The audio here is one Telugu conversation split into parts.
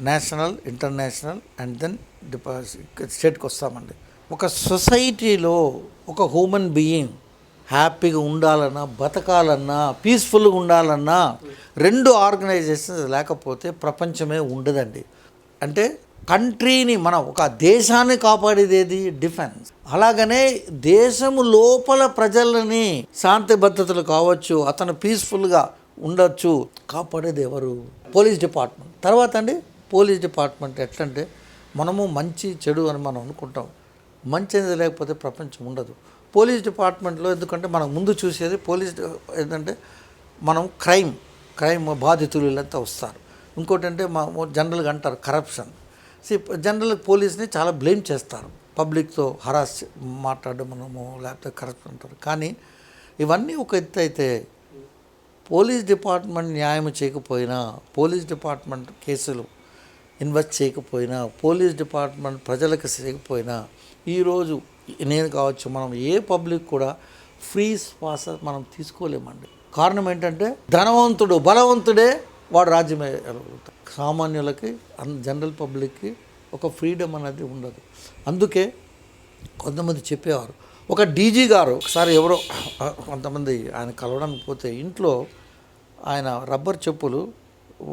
National international and then deposit స్టేట్కి వస్తామండి. ఒక సొసైటీలో ఒక హ్యూమన్ బీయింగ్ హ్యాపీగా ఉండాలన్నా బతకాలన్నా పీస్ఫుల్గా ఉండాలన్నా రెండు ఆర్గనైజేషన్స్ లేకపోతే ప్రపంచమే ఉండదండి. అంటే కంట్రీని మనం ఒక దేశాన్ని కాపాడేది ఏది? డిఫెన్స్. అలాగనే దేశము లోపల ప్రజలని శాంతి భద్రతలు కావచ్చు అతను పీస్ఫుల్గా ఉండొచ్చు కాపాడేది ఎవరు? Police department. తర్వాత అండి పోలీస్ డిపార్ట్మెంట్ ఎట్లంటే మనము మంచి చెడు అని మనం అనుకుంటాం. మంచి అనేది లేకపోతే ప్రపంచం ఉండదు. పోలీస్ డిపార్ట్మెంట్లో ఎందుకంటే మనం ముందు చూసేది పోలీస్ ఏంటంటే మనం క్రైమ్ క్రైమ్ బాధితులు వీళ్ళంతా వస్తారు. ఇంకోటి అంటే మా జనరల్గా అంటారు కరప్షన్. సి జనరల్ పోలీస్ని చాలా బ్లేమ్ చేస్తారు. పబ్లిక్తో హరాస్ మాట్లాడడం మనము లేకపోతే కరప్షన్ అంటారు. కానీ ఇవన్నీ ఒక ఎత్తు అయితే పోలీస్ డిపార్ట్మెంట్ న్యాయం చేయకపోయినా పోలీస్ డిపార్ట్మెంట్ కేసులు ఇన్వెస్ట్ చేయకపోయినా పోలీస్ డిపార్ట్మెంట్ ప్రజలకు చేయకపోయినా ఈరోజు నేను కావచ్చు మనం ఏ పబ్లిక్ కూడా ఫ్రీ శ్వాస మనం తీసుకోలేమండి. కారణం ఏంటంటే ధనవంతుడు బలవంతుడే వాడు రాజ్యం సామాన్యులకి అన్ జనరల్ పబ్లిక్కి ఒక ఫ్రీడమ్ అనేది ఉండదు. అందుకే కొంతమంది చెప్పేవారు. ఒక డీజీ గారు ఒకసారి ఎవరో కొంతమంది ఆయన కలవడానికి పోతే ఇంట్లో ఆయన రబ్బర్ చెప్పులు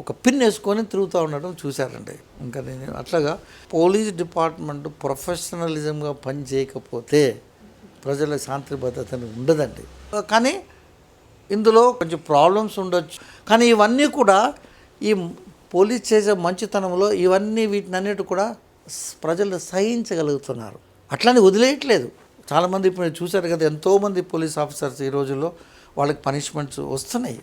ఒక పిన్ వేసుకొని తిరుగుతూ ఉండడం చూశారండి. ఇంకా నేను అట్లాగా పోలీస్ డిపార్ట్మెంట్ ప్రొఫెషనలిజంగా పని చేయకపోతే ప్రజల శాంతి భద్రతని ఉండదండి. కానీ ఇందులో కొంచెం ప్రాబ్లమ్స్ ఉండొచ్చు. కానీ ఇవన్నీ కూడా ఈ పోలీస్ చేసే మంచితనంలో ఇవన్నీ వీటినన్నిటి కూడా ప్రజలు సహించగలుగుతున్నారు. అట్లానే వదిలేయట్లేదు. చాలామంది ఇప్పుడు చూశారు కదా ఎంతోమంది పోలీస్ ఆఫీసర్స్ ఈ రోజుల్లో వాళ్ళకి పనిష్మెంట్స్ వస్తున్నాయి.